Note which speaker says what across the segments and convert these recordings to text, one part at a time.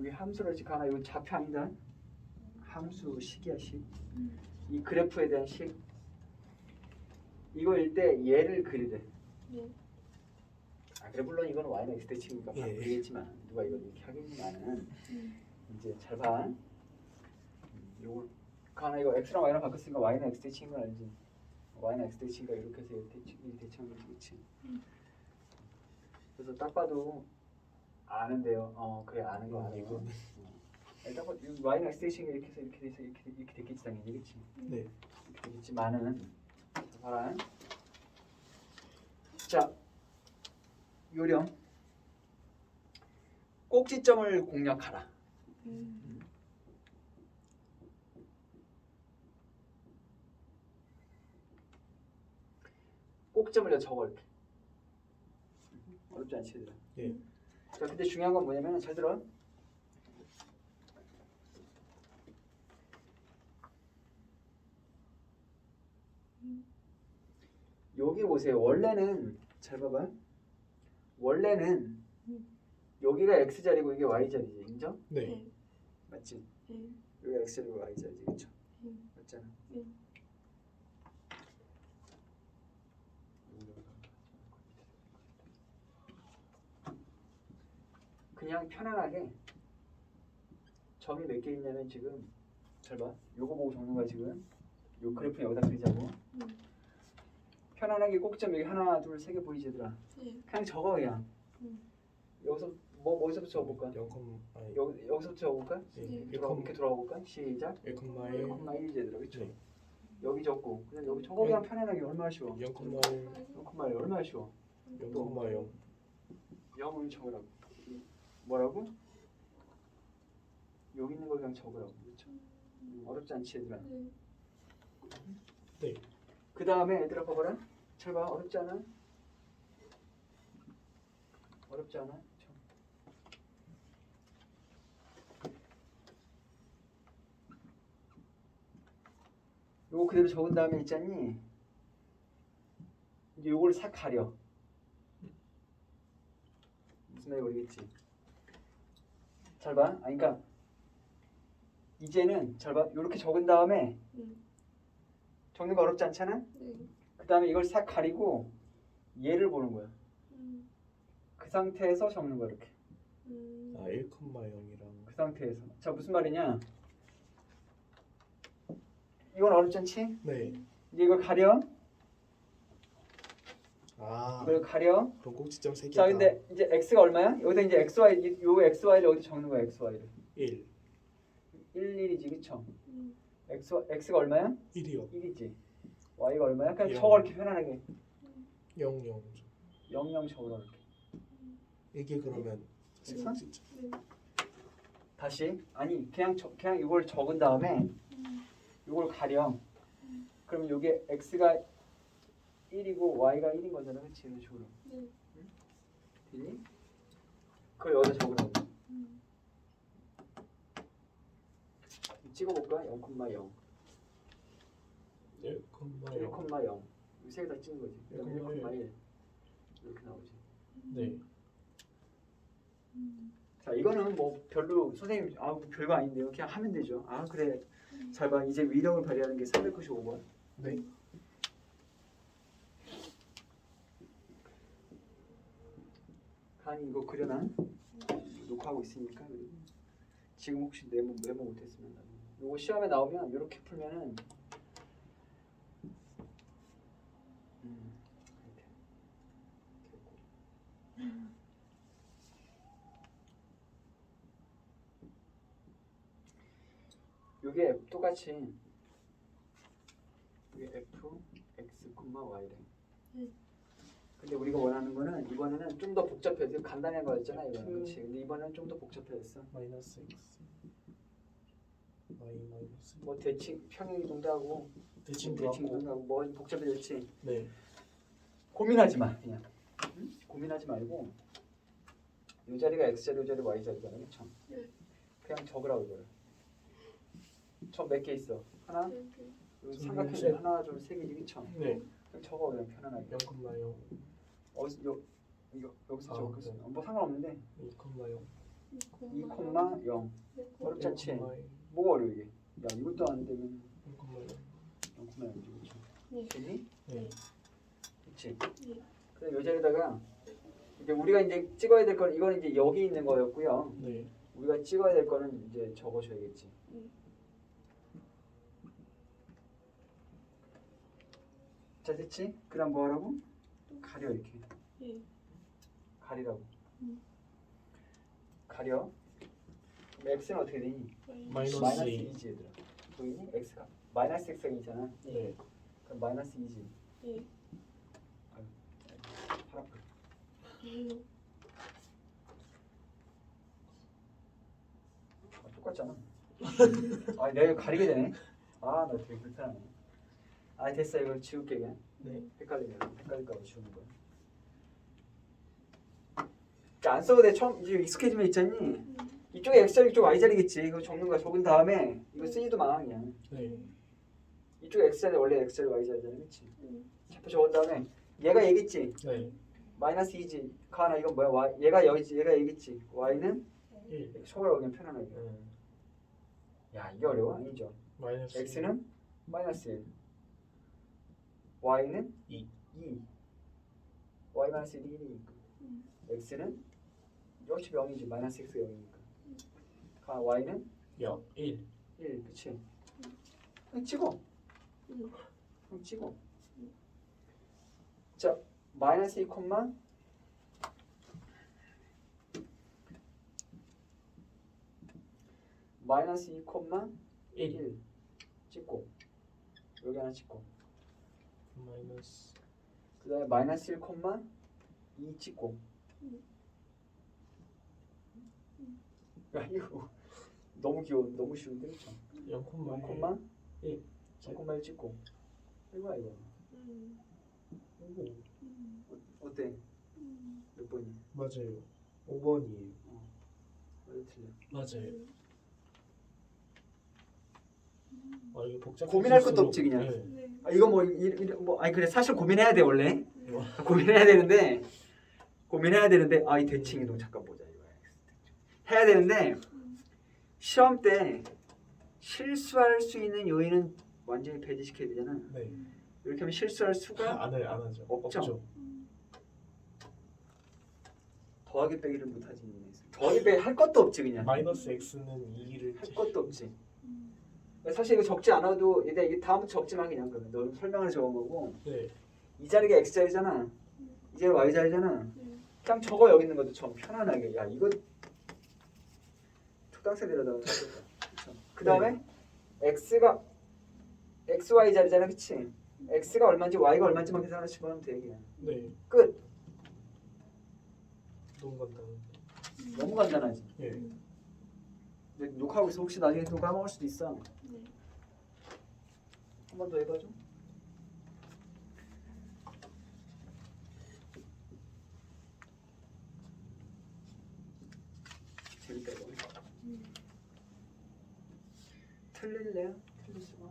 Speaker 1: 여기 함수를 지 하나 이거 좌표 아니다. 함수 식이야 식. 이 그래프에 대한 식. 이거일 때 얘를 그리래.
Speaker 2: 네.
Speaker 1: 아 그래 물론 이건 y는 x 대칭이니까
Speaker 3: 예.
Speaker 1: 그리겠지만 누가 이걸 이렇게 하겠지만은
Speaker 2: 음.
Speaker 1: 이제 잘 봐. 음, 요걸 그 하나 이거 x랑 y랑 바꿨으니까 y는 x 대칭인 건 알지? y는 x 대칭이니까 이렇게 해서 이렇게 대칭 이 대칭을 그렇지.
Speaker 2: 음.
Speaker 1: 그래서 딱 봐도 아는데요. 어 그래 아는 거
Speaker 3: 음,
Speaker 1: 알아요.
Speaker 3: 이거.
Speaker 1: 어. 딱 봐도 이 y는 x 대칭이 이렇게 해서 이렇게 돼서 이렇게 이렇게 됐겠지 당연히 그렇지.
Speaker 3: 네.
Speaker 1: 이렇게 되겠지만은 봐라. 자 요령 꼭지점을 공략하라.
Speaker 2: 음.
Speaker 1: 꼭점을 적어 이렇게. 어렵지 않지 얘들아.
Speaker 3: 예.
Speaker 1: 자 근데 중요한 건 뭐냐면 잘 들어. 여기 보세요. 원래는 잘 봐봐. 원래는
Speaker 2: 음.
Speaker 1: 여기가 x 자리고 이게 y 자리지, 인정?
Speaker 3: 네.
Speaker 2: 네.
Speaker 1: 맞지?
Speaker 2: 네.
Speaker 1: 여기가 x 자리고 y 자리지, 그렇죠?
Speaker 2: 음.
Speaker 1: 맞잖아.
Speaker 2: 네.
Speaker 1: 그냥 편안하게 점이 몇 개 있냐면 지금 잘 봐. 요거 보고 적는 거야 지금. 요 그래프 여기다 그리자고.
Speaker 2: 음.
Speaker 1: 편안하게 꼭점 여기 하나, 둘, 세 개 보이지 얘들아.
Speaker 2: 네.
Speaker 1: 그냥 적어 그냥.
Speaker 2: 음.
Speaker 1: 여기서 뭐 어디서부터 적어볼까?
Speaker 3: 0, 아니
Speaker 1: 여기 여기서부터 적어볼까?
Speaker 3: 예,
Speaker 2: 네.
Speaker 3: 1,
Speaker 1: 돌아 이렇게 돌아가 볼까? 시작.
Speaker 3: 1,
Speaker 1: 1, 1이지 얘들아, 그렇죠?
Speaker 3: 네.
Speaker 1: 여기 적고 그냥 여기 적어 그냥 편안하게 얼마나 쉬워?
Speaker 3: 0, 1,
Speaker 1: 0,1 얼마나 쉬워?
Speaker 3: 0, 0.
Speaker 1: 0을 적으라고. 뭐라고? 여기 있는 걸 그냥 적으라고. 그렇죠? 음, 어렵지 않지 얘들아.
Speaker 2: 네.
Speaker 3: 네.
Speaker 1: 그 다음에 얘들아 봐봐라. 잘 봐. 어렵지 않아? 어렵지 않아? 참. 요거 그대로 적은 다음에 있잖니. 이제 요걸 싹 가려. 무슨 말인지 모르겠지. 잘 봐. 아니 그러니까 이제는 잘 봐. 요렇게 적은 다음에
Speaker 2: 음.
Speaker 1: 적는 거 어렵지 않잖아?
Speaker 2: 네.
Speaker 1: 그 다음에 이걸 싹 가리고 얘를 보는 거야.
Speaker 2: 음.
Speaker 1: 그 상태에서 적는 거야 이렇게.
Speaker 2: 음.
Speaker 3: 아, 1, 0이랑
Speaker 1: 그 상태에서. 자 무슨 말이냐? 이건 어렵지 않지?
Speaker 3: 네.
Speaker 1: 이제 이걸 가려.
Speaker 3: 아,
Speaker 1: 이걸 가려.
Speaker 3: 그럼 꼭지점 3개.
Speaker 1: 자 근데 이제 x가 얼마야? 여기다 이제 x, y 이- 요 x, y를 어디 적는 거야 x, y를.
Speaker 3: 1,
Speaker 1: 1, 1이지 그쵸?
Speaker 2: 음.
Speaker 1: x, x가 얼마야?
Speaker 3: 1이요.
Speaker 1: 1이지. y가 얼마야? 그냥
Speaker 3: 영.
Speaker 1: 적어 이렇게 편안하게.
Speaker 3: 0, 0.
Speaker 1: 0, 0 적으라 이렇게.
Speaker 3: 이게 그러면
Speaker 1: 됐어?
Speaker 3: 꼭지점.
Speaker 2: 네.
Speaker 1: 다시 아니 그냥 저, 그냥 이걸 적은 다음에
Speaker 2: 음.
Speaker 1: 이걸 가려. 그럼 이게 x가 1이고 y가 1인 거잖아, 그렇지? 이런 식으로.
Speaker 2: 네.
Speaker 1: 됐니? 그걸 여기다 적으라고.
Speaker 2: 음.
Speaker 1: 찍어볼까? 0,0,
Speaker 3: 1,
Speaker 1: 1,0. 이세 개 다 찍는 거지. 그다음에
Speaker 3: 1,1.
Speaker 1: 1,1 이렇게 나오지.
Speaker 3: 네.
Speaker 2: 음.
Speaker 1: 자, 이거는 뭐 별로 선생님 아 별거 아닌데요. 그냥 하면 되죠. 아 그래. 잘 봐. 이제 위력을 발휘하는 게 395번.
Speaker 3: 네.
Speaker 1: 아니 이거 그려놔? 녹화하고 있으니까 지금 혹시 메모 메모 못했으면 이거 시험에 나오면 이렇게 풀면은 음. 이게 똑같이 이게 f x, y래.
Speaker 2: 네.
Speaker 1: 근데 우리가 원하는 거는 이번에는 좀 더 복잡해서 간단한 거였잖아 이거는
Speaker 3: 음.
Speaker 1: 그렇지 근데 이번에는 좀 더 복잡해졌어
Speaker 3: 마이너스 x. 마이너스.
Speaker 1: 뭐 대칭 평행이동도 하고
Speaker 3: 대칭도 하고.
Speaker 1: 대칭이동도 하고 뭐 복잡해졌지
Speaker 3: 네.
Speaker 1: 고민하지 마 그냥 응? 고민하지 말고 이 자리가 x 자리 이 자리 y 자리잖아 그렇죠
Speaker 2: 네.
Speaker 1: 그냥 적으라고 이거를 저몇 개 있어 하나
Speaker 3: 둘,
Speaker 1: 삼각형에
Speaker 3: 셋.
Speaker 1: 하나 둘 세 개지 그렇죠
Speaker 3: 네.
Speaker 1: 적어 그냥 편안하게
Speaker 3: 0, 0.
Speaker 1: 어디 여, 여, 여기서
Speaker 3: 아,
Speaker 1: 적었어
Speaker 3: 네.
Speaker 1: 뭐 상관없는데
Speaker 3: 1, 0.
Speaker 1: 2 콤마 0 어렵지 않지? 뭐가 어려워 이게 야 이것도 안 되면 0 콤마 0이지 그쵸
Speaker 2: 네.
Speaker 1: 되니?
Speaker 3: 네.
Speaker 1: 그치
Speaker 2: 네.
Speaker 1: 그럼 이 자리에다가 이제 우리가 이제 찍어야 될 거는 이거는 이제 여기 있는 거였고요
Speaker 3: 네.
Speaker 1: 우리가 찍어야 될 거는 이제 적어줘야겠지
Speaker 2: 음.
Speaker 1: 자 됐지? 그 다음 뭐 하라고? 가려 이렇게
Speaker 2: 네.
Speaker 1: 가리라고
Speaker 2: 음.
Speaker 1: 가려 그럼 x는 어떻게 되니?
Speaker 3: 마이너스
Speaker 1: 마이너스
Speaker 3: 이.
Speaker 1: 2지 얘들아 보이니? x가 마이너스 x가 2잖아
Speaker 3: 네.
Speaker 1: 그럼 마이너스 2지
Speaker 2: 네.
Speaker 1: 팔 아파
Speaker 2: 음.
Speaker 1: 아, 똑같잖아 아 내가 이거 가리게 되네 아나 되게 불편하네 아 됐어 이거 지울게 그냥.
Speaker 3: 네.
Speaker 1: 헷갈리네. 헷갈릴까봐 지우는 거야. 안 써도 돼. 처음 이제 익숙해지면 있잖니?
Speaker 2: 음.
Speaker 1: 이쪽에 x자리 이쪽 y자리겠지. 이거 적는 거야. 적은 다음에 이거 쓰지도 마 그냥.
Speaker 3: 네.
Speaker 1: 이쪽에 x자리 원래 x자리 y자리잖아. 그치?
Speaker 2: 음.
Speaker 1: 자꾸 적은 다음에 얘가 얘겠지?
Speaker 3: 네.
Speaker 1: 마이너스 2지. 가나. 이건 뭐야? y 얘가 여기지. 얘가 얘겠지. y는
Speaker 3: 1.
Speaker 1: 속으로 그냥 편안하게.
Speaker 3: 음.
Speaker 1: 야 이게 어려워? 아니죠?
Speaker 3: 마이너스
Speaker 1: x는 마이너스 1 y는
Speaker 3: 이.
Speaker 1: 2 y 마이너스 1이 1이니까
Speaker 2: 음.
Speaker 1: x는 역시 0이지 마이너스 x가 0이니까 가 y는
Speaker 3: 0. 1.
Speaker 1: 1 그치 그냥 찍어
Speaker 2: 음.
Speaker 1: 그럼 찍어 자 마이너스 2 콤마 마이너스 2 콤마
Speaker 3: 1.
Speaker 1: 1 찍고 여기 하나 찍고
Speaker 3: 마이너스
Speaker 1: 그 다음에 마이너스 1 콤마 2 찍고 야 이거 너무 귀여워 너무 쉬운데 그쵸
Speaker 3: 0 콤마
Speaker 1: 0 콤마
Speaker 3: 1.
Speaker 1: 0 콤마 1 찍고 이거야 이거
Speaker 2: 음.
Speaker 1: 이거
Speaker 2: 음.
Speaker 1: 어때
Speaker 2: 음.
Speaker 1: 몇 번이
Speaker 3: 맞아요. 5번이에요.
Speaker 1: 왜 틀려
Speaker 3: 맞아요. 아 이게 복잡.
Speaker 1: 고민할 것도 없지, 그냥.
Speaker 3: 네.
Speaker 2: 네.
Speaker 1: 아 이거 뭐, 이, 이, 뭐 아니 그래 사실 고민해야 돼 원래
Speaker 3: 이거.
Speaker 1: 고민해야 되는데 고민해야 되는데 아 이 대칭이 너무 잠깐 보자 이거 해야 되는데 시험 때 실수할 수 있는 요인은 완전히 배제시켜야 되잖아
Speaker 3: 네.
Speaker 1: 이렇게 하면 실수할 수가
Speaker 3: 안, 해, 안 하죠.
Speaker 1: 없죠. 더하기 빼기를 못하지 더하기 빼기 할 것도 없지 그냥
Speaker 3: 마이너스 x는 2를
Speaker 1: 할 것도 없지 사실 이거 적지 않아도 얘들 이게 다음부터 적지 마 그냥 그러면 너는 설명을 적은 거고
Speaker 3: 네.
Speaker 1: 이 자리가 x 자리잖아. 이 자리 y 자리잖아.
Speaker 2: 네.
Speaker 1: 그냥 적어 여기 있는 것도 좀 편안하게. 야 이거 초등학생들에다가 그 다음에 x가 x y 자리잖아. 그치? x가 얼마인지 y가 얼마인지만 계산하시면 돼 그냥.
Speaker 3: 네.
Speaker 1: 끝.
Speaker 3: 너무 간단한데.
Speaker 1: 너무 간단하지.
Speaker 3: 예.
Speaker 1: 녹화하고 있어. 혹시 나중에 또 까먹을 수도 있어.
Speaker 2: 네.
Speaker 1: 한 번 더 해봐줘. 재밌다 이거
Speaker 2: 음.
Speaker 1: 틀릴래요? 틀릴 수가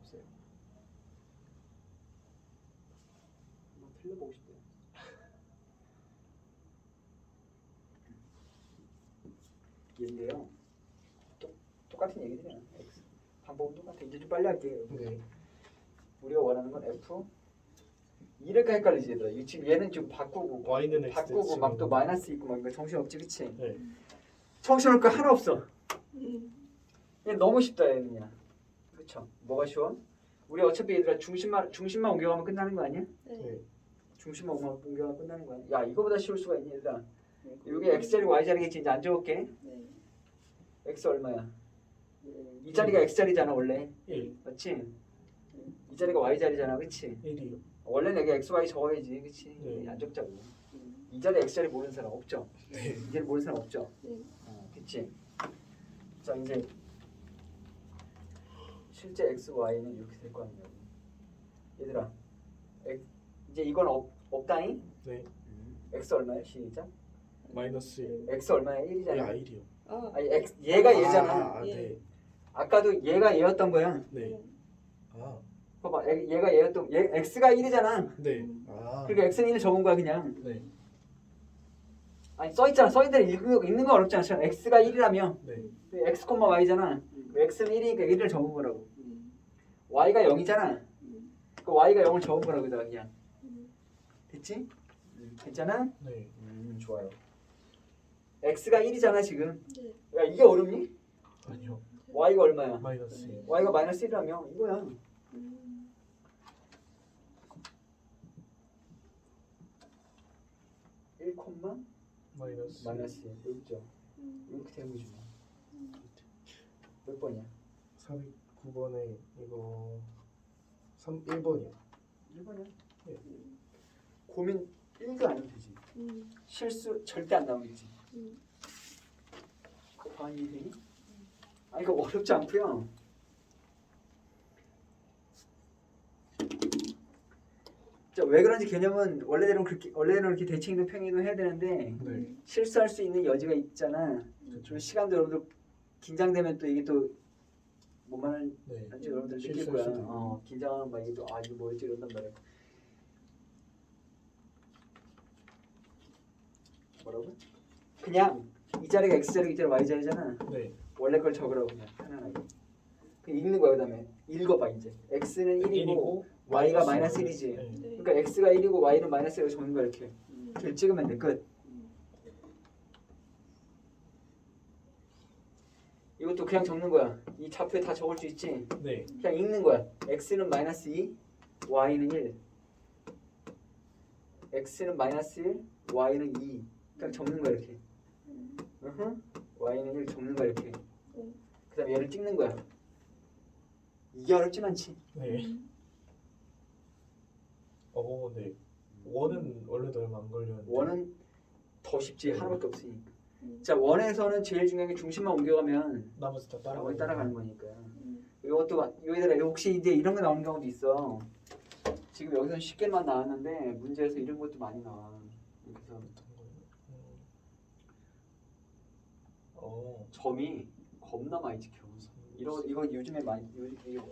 Speaker 1: 없어요. 한번 틀려보고 싶대요. 얘인데요 똑, 똑같은 얘기들이야 X. 방법은 똑같아 이제 좀 빨리 할게요
Speaker 3: 네.
Speaker 1: 우리가 원하는 건 F 이럴까 헷갈리지 얘들아 이거 지금 얘는 좀 바꾸고
Speaker 3: y는 x
Speaker 1: 바꾸고 막 또 마이너스 있고 막 이거 정신 없지 그치?
Speaker 3: 네.
Speaker 1: 정신없을 거 하나 없어
Speaker 2: 음.
Speaker 1: 얘 너무 쉽다 얘는 그냥 그쵸? 뭐가 쉬워? 우리 어차피 얘들아 중심만 중심만 옮겨가면 끝나는 거 아니야?
Speaker 2: 네.
Speaker 3: 네.
Speaker 1: 중심만 옮겨- 옮겨가면 끝나는 거 아니야? 야 이거보다 쉬울 수가 있니 얘들아 여기 x자리 y자리겠지 이제 안 적을게
Speaker 2: 네.
Speaker 1: x 얼마야? 이 자리가 x자리잖아 원래
Speaker 3: 1.
Speaker 1: 맞지? 이 자리가 y자리잖아 그치?
Speaker 3: 1이요.
Speaker 1: 원래는 여기 x, y 적어야지 그치?
Speaker 3: 네.
Speaker 1: 안 적자고 이 자리 x자리 모르는 사람 없죠?
Speaker 3: 네.
Speaker 1: 이 자리 모르는 사람 없죠?
Speaker 2: 네.
Speaker 1: 어, 그치? 자 이제 실제 x, y는 이렇게 될 거 아니냐고 얘들아 X, 이제 이건 없, 없다잉?
Speaker 3: 네.
Speaker 1: x 얼마야? 시작
Speaker 3: 마이너스 1.
Speaker 1: x 얼마야?
Speaker 3: 이
Speaker 1: 1이잖아
Speaker 3: 아 1이요.
Speaker 2: 아.
Speaker 1: 아니 x, 얘가 얘잖아
Speaker 3: 아, 아,
Speaker 2: 예.
Speaker 3: 네.
Speaker 1: 아까도 얘가 얘였던 거야
Speaker 3: 네. 아.
Speaker 1: 봐봐 얘- 얘가 얘였던 얘 x가 1이잖아
Speaker 3: 네. 아.
Speaker 1: 그러니까 x는 1 적은 거야 그냥
Speaker 3: 네.
Speaker 1: 아니 써 있잖아. 써 있는 읽는 거 읽는 거 어렵지 않잖아. x가 1이라며.
Speaker 3: 네.
Speaker 1: x, y잖아. x는 1이니까 1을 적은 거라고.
Speaker 2: 음.
Speaker 1: y가 0이잖아.
Speaker 2: 음.
Speaker 1: 그 y가 0을 적은 거라고 여기다가 그냥.
Speaker 2: 음.
Speaker 1: 됐지? 괜찮아?
Speaker 3: 네.
Speaker 1: 음, 좋아요. x가 1이잖아, 지금.
Speaker 2: 네.
Speaker 1: 야, 이게 어렵니?
Speaker 3: 아니요.
Speaker 1: Y가 얼마야?
Speaker 3: 마이너스 1.
Speaker 1: y가 마이너스 1이라며 이거야.
Speaker 2: 음.
Speaker 1: 1 콤마
Speaker 3: 마이너스.
Speaker 1: 마이너스 1. 여기 있죠.
Speaker 2: 음.
Speaker 1: 이렇게 되는 거지 뭐. 몇 번이야?
Speaker 3: 409번에 이거 3 1번이요.
Speaker 1: 1번이야.
Speaker 3: 네.
Speaker 1: 고민 1도 안 해도 되지.
Speaker 2: 음.
Speaker 1: 실수 절대 안 나오겠지.
Speaker 2: 음.
Speaker 1: 곱하기 1이? 아 이거 어렵지 않고요. 자, 왜 그런지 개념은 원래대로 그렇게 원래대로 이렇게 대칭이동 평행이동 해야 되는데
Speaker 3: 네.
Speaker 1: 실수할 수 있는 여지가 있잖아.
Speaker 3: 그렇죠.
Speaker 1: 좀 시간도 여러분들 긴장되면 또 이게 또 뭐만
Speaker 3: 네.
Speaker 1: 하는지 여러분들 느낄 거야. 어, 긴장하면 막 이게 또아 이거 뭐였지 이런단 말이야. 뭐라고? 그냥 이 자리가 x 이 자리가 y 자리잖아.
Speaker 3: 네.
Speaker 1: 원래 걸 적으라고 그냥 편안하게. 그냥 읽는 거야 그다음에 읽어봐 이제. x는 1이고 y가 마이너스 1이지.
Speaker 3: 네.
Speaker 2: 네.
Speaker 1: 그러니까 x가 1이고 y는 마이너스 1이라고 적는 거야 이렇게.
Speaker 2: 음.
Speaker 1: 이렇게 찍으면 돼 끝.
Speaker 2: 음.
Speaker 1: 이것도 그냥 적는 거야. 이 좌표에 다 적을 수 있지.
Speaker 3: 네.
Speaker 1: 그냥 읽는 거야. x는 마이너스 2, y는 1. x는 마이너스 1, y는 2. 그냥 적는 거야 이렇게.
Speaker 2: 음.
Speaker 1: 으흠. Y는 1 적는 거야 이렇게.
Speaker 2: 네.
Speaker 1: 그다음 얘를 찍는 거야. 이게 어렵진 않지.
Speaker 3: 네.
Speaker 2: 음.
Speaker 3: 어, 네. 원은 원래도 얼마 안 걸렸는데.
Speaker 1: 원은 더 쉽지
Speaker 3: 네.
Speaker 1: 하나밖에 없으니까.
Speaker 2: 음.
Speaker 1: 자 원에서는 제일 중요한 게 중심만 옮겨가면
Speaker 3: 나머지 다 따라가는
Speaker 1: 따라가는 거니까.
Speaker 2: 음.
Speaker 1: 이것도 마- 여기다가 혹시 이제 이런 거 나오는 경우도 있어. 지금 여기서 쉽게만 나왔는데 문제에서 이런 것도 많이 나와. 그래서
Speaker 3: 어떤 거예요? 음. 어.
Speaker 1: 점이 겁나 많이 찍혀. 이런 이거 요즘에 많이 요즘 이거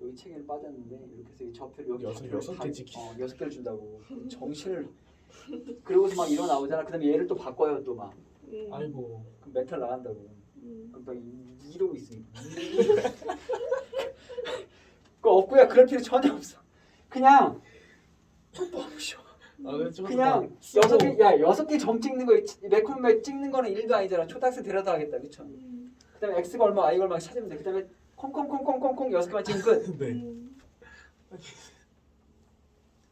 Speaker 1: 여기 책에 빠졌는데 이렇게 해서 이 좌표를 여기
Speaker 3: 여섯-
Speaker 1: 좌표를
Speaker 3: 여섯
Speaker 1: 다-
Speaker 3: 개 찍히-
Speaker 1: 어, 여섯 개를 준다고 정신을 그러고서 막 이러 나오잖아. 그다음에 얘를 또 바꿔요 또 막.
Speaker 2: 음.
Speaker 3: 아이고.
Speaker 1: 그럼 멘탈 나간다고.
Speaker 2: 음.
Speaker 1: 그럼 또 이- 이러고 있으니까. 그 없고야 그럴 필요 전혀 없어. 그냥
Speaker 3: 좀
Speaker 1: 그냥
Speaker 3: 다 쓰고-
Speaker 1: 여섯 개야 여섯 개 점 찍는 거 매콤매 찍는 거는 일도 아니잖아. 초등학생 데려다 하겠다, 그렇죠?
Speaker 2: 음.
Speaker 1: 그다음에 x가 얼마, y가 얼마 찾으면 돼. 그다음에 콩콩콩콩콩콩 여섯 개만 찍으면 끝.
Speaker 3: 네.
Speaker 2: 음.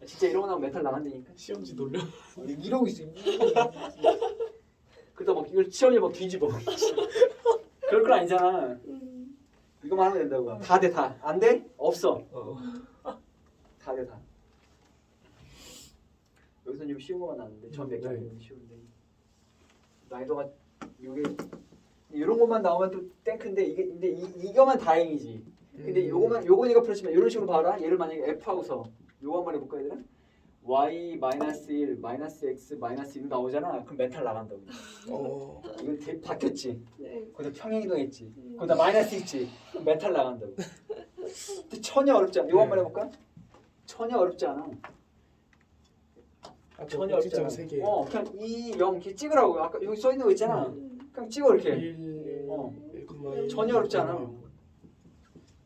Speaker 1: 진짜 이러고 나면 메탈 나간다니까.
Speaker 3: 시험지 돌려.
Speaker 1: 아니, 이러고 있어. 그러다 막 이걸 시험지 막 뒤집어. 그럴 건 아니잖아.
Speaker 2: 음.
Speaker 1: 이거만 하면 된다고. 다 돼, 다. 안 돼? 없어.
Speaker 3: 어.
Speaker 1: 다 돼, 다. 여기서 좀 쉬운 거만 나왔는데 전몇
Speaker 3: 네.
Speaker 1: 개는 쉬운데 난이도가 이게 이런 것만 나오면 또 땡크인데 이게 근데 이, 이거만 다행이지. 근데 요거만 요건 이거 풀었지만 이런 식으로 봐라. 얘를 만약에 f 하고서 요거 한번 해볼까 얘들아? y 마이너스 1 마이너스 x 마이너스 1 나오잖아. 그럼 멘탈 나간다고.
Speaker 3: 어.
Speaker 1: 이건 대, 바뀌었지.
Speaker 2: 네.
Speaker 1: 거기다 평행이동했지.
Speaker 2: 음.
Speaker 1: 거기다 마이너스 있지. 그럼 멘탈 나간다고. 근데 전혀 어렵지 않아. 요거 한번 해볼까? 전혀 어렵지 않아.
Speaker 3: 아까
Speaker 1: 전혀 않아.
Speaker 3: 꼭지점 세 개.
Speaker 1: 어, 그냥 2, 0 이렇게 찍으라고. 아까 여기 써 있는 거 있잖아.
Speaker 2: 음.
Speaker 1: 그냥 찍어 이렇게.
Speaker 3: 1,
Speaker 1: 어.
Speaker 3: 1,1.
Speaker 1: 전혀 어렵지 않아.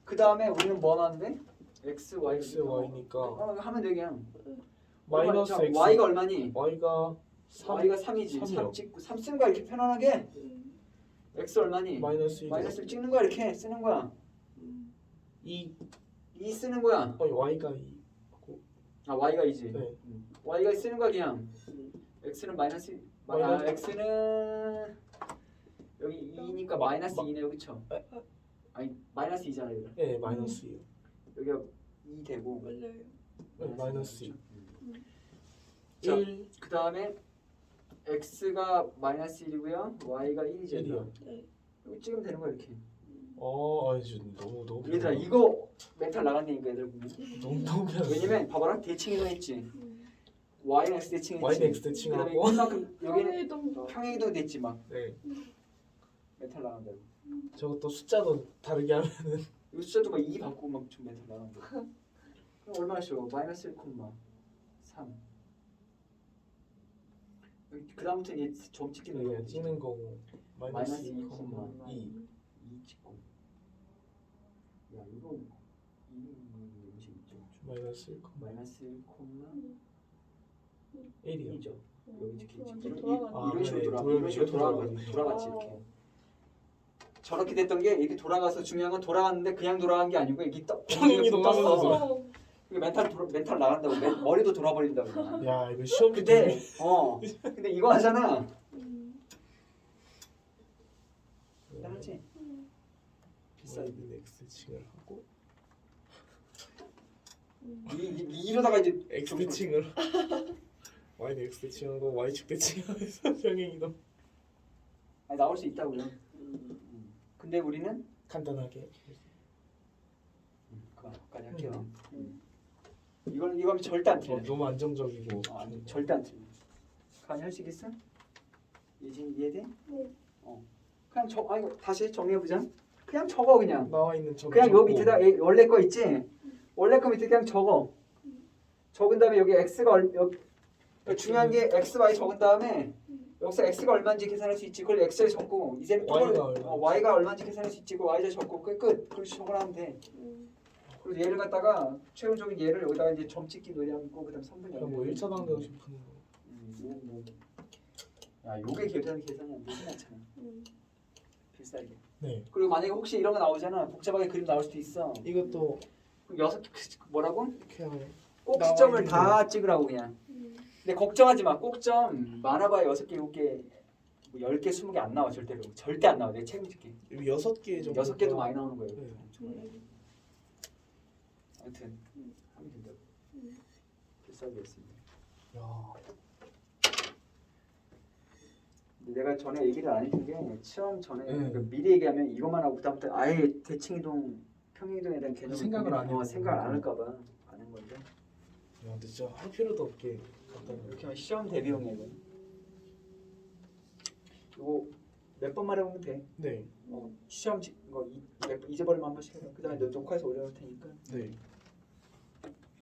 Speaker 1: 그 다음에 우리는 뭐 나왔는데? x, y.
Speaker 3: X, Y니까
Speaker 1: 어, 하면 돼 그냥.
Speaker 3: 마이너스
Speaker 1: 자,
Speaker 3: X.
Speaker 1: y가 얼마니?
Speaker 3: Y가 3
Speaker 1: y가 3이지. 3
Speaker 3: 삼이요.
Speaker 1: 찍고 3 쓰는 거야 이렇게 편안하게.
Speaker 2: 음.
Speaker 1: x 얼마니?
Speaker 3: 마이너스 1.
Speaker 1: 마이너스 찍는 거야 이렇게 쓰는 거야.
Speaker 2: 음.
Speaker 3: 2.
Speaker 1: 2 쓰는 거야.
Speaker 3: 어, Y가 2.
Speaker 1: 아 y가 2지.
Speaker 3: 네.
Speaker 1: y가 쓰는 거야 그냥.
Speaker 2: 음.
Speaker 1: x는 마이너스 아,
Speaker 3: 마이너스-
Speaker 1: x는 여기 2니까
Speaker 3: 마-
Speaker 1: 마이너스
Speaker 3: 마-
Speaker 1: 2네요 그쵸?
Speaker 3: 에?
Speaker 1: 아니 마이너스 2잖아 여기
Speaker 3: 네, 마이너스 2요.
Speaker 1: 여기가 2 되고
Speaker 2: 맞아요.
Speaker 3: 네, 마이너스 2.
Speaker 2: 음.
Speaker 1: 자,
Speaker 3: 1.
Speaker 1: 그 다음에 x가 마이너스 1이고요 y가 1이죠
Speaker 3: 일이요.
Speaker 2: 네.
Speaker 1: 여기 찍으면 되는 거야 이렇게
Speaker 3: 어, 아, 진짜 너무 너무
Speaker 1: 얘들아. 이거 멘탈 나간다니까 얘들 보면
Speaker 3: 너무 너무 편하다.
Speaker 1: 왜냐면 봐봐라 대칭이동 했지.
Speaker 2: 음.
Speaker 1: y는 x 대칭 했지.
Speaker 3: Y는 X
Speaker 1: 그 다음에
Speaker 3: 대칭하고
Speaker 1: 이만큼 여기는.
Speaker 2: 평행이동
Speaker 1: 됐지 막.
Speaker 3: 네.
Speaker 1: 멘탈 나간다고
Speaker 3: 저것도 숫자도 다르게 하면은.
Speaker 1: 이거 숫자도 막2 바꾸고 막 좀 멘탈 나간다고 그럼 얼마나 쉬워? 마이너스 1 콤마 3그 다음부터 이제 점 찍기는 거
Speaker 3: 찌는 거고.
Speaker 1: 마이너스
Speaker 3: 마이너스
Speaker 1: 이
Speaker 3: 2,
Speaker 1: 콤마
Speaker 3: 2
Speaker 1: 2 찍고 야 이거 이 음식 있죠
Speaker 3: 마이너스 1,
Speaker 1: 마이너스 1 콤마
Speaker 3: 1이요
Speaker 1: 1이죠 여기 찍히
Speaker 2: 완전
Speaker 1: 이런
Speaker 2: 돌아가네.
Speaker 1: 이런 식으로
Speaker 3: 네,
Speaker 1: 돌아 이런 식으로 돌아가. 돌아갔지
Speaker 2: 아.
Speaker 1: 이렇게 저렇게 됐던 게 이렇게 돌아가서 중요한 건 돌아갔는데 그냥 돌아간 게 아니고 이게 떠
Speaker 3: 평행이 돌아가면서.
Speaker 2: 어.
Speaker 1: 이게 멘탈 돌아, 멘탈 나간다고 멘- 머리도 돌아버린다고
Speaker 3: 야 이거 시험
Speaker 1: 근데 어 근데 이거 하잖아
Speaker 2: 음.
Speaker 1: 따라지 비싸
Speaker 3: x 칭을 하고
Speaker 2: 음.
Speaker 1: 이, 이, 이러다가 이제
Speaker 3: x
Speaker 1: 좀-
Speaker 3: 대칭을 y는 x 대칭하고 y축 대칭하면서 평행이동
Speaker 1: 아니, 나올 수 있다고요 음. 근데 우리는
Speaker 3: 간단하게.
Speaker 1: 그거까지 할게요. 음. 이건 이건 절대 안 틀려
Speaker 3: 어, 너무 안정적이고.
Speaker 1: 아, 아니, 절대 안 틀려 가니 할수 있겠어? 이진 이해돼?
Speaker 2: 네.
Speaker 1: 어. 그냥 저 아이고 다시 정리해 보자. 그냥 적어 그냥.
Speaker 3: 나와 있는 점
Speaker 1: 그냥 요 밑에다 에- 원래 거 있지 원래 거 밑에 그냥 적어 적은 다음에 여기 x가 얼 여기 중요한 게 x, y 적은 다음에 여기서 x가 얼마인지 계산할 수 있지 그걸 x에 적고 이제 또
Speaker 3: Y가
Speaker 1: 어,
Speaker 3: 얼마?
Speaker 1: y가 얼마인지 계산할 수 있지 그걸 y에 적고 끝 끝. 그렇게 적으면 돼
Speaker 2: 음.
Speaker 1: 그리고 얘를 갖다가 최종적인 얘를 여기다가 이제 점 찍기 노리하고 그다음 3분의
Speaker 3: 그냥 뭐 1차 방정식 푸는 거
Speaker 1: 음, 뭐, 뭐. 야 요게 계산 계산이 안 되진 않잖아
Speaker 2: 음.
Speaker 1: 필살기
Speaker 3: 네
Speaker 1: 그리고 만약에 혹시 이런 거 나오잖아 복잡하게 그림 나올 수도 있어
Speaker 3: 이것도
Speaker 1: 여섯 개 뭐라고?
Speaker 3: 이렇게 하면
Speaker 1: 꼭
Speaker 3: 나와
Speaker 1: 시점을
Speaker 3: 있는
Speaker 1: 다 찍으라고 그냥
Speaker 2: 음.
Speaker 1: 근데 걱정하지 마. 꼭점 많아봐야 여섯 개, 일곱 개, 뭐열 개, 스무 개 안 나와 절대로. 절대 안 나와. 내가 책임질게.
Speaker 3: 여섯 개 정도
Speaker 1: 여섯 개도 많이 나오는 거예요.
Speaker 3: 네.
Speaker 2: 음.
Speaker 1: 아무튼
Speaker 2: 음.
Speaker 1: 하면 된다고.
Speaker 2: 음.
Speaker 1: 필살기였습니다.
Speaker 3: 야
Speaker 1: 내가 전에 얘기를 안 해준 게 시험 전에
Speaker 3: 음.
Speaker 1: 그 미리 얘기하면 이것만 하고 그다음부터 아예 대칭 이동, 평행이동에 대한 개념을
Speaker 3: 생각을 안
Speaker 1: 어,
Speaker 3: 해요.
Speaker 1: 생각을 안 할까봐 안한 건데
Speaker 3: 야, 근데 진짜 할 필요도 없게 놓은
Speaker 1: 이렇게 하면 시험 대비용이야 이거. 이거 몇 번 말해보면 돼.
Speaker 3: 네,
Speaker 1: 어, 시험 지- 이거 이- 몇 번- 잊어버리면 한 번씩 해요. 그다음에 너 녹화해서 올려놓을 테니까.
Speaker 3: 네.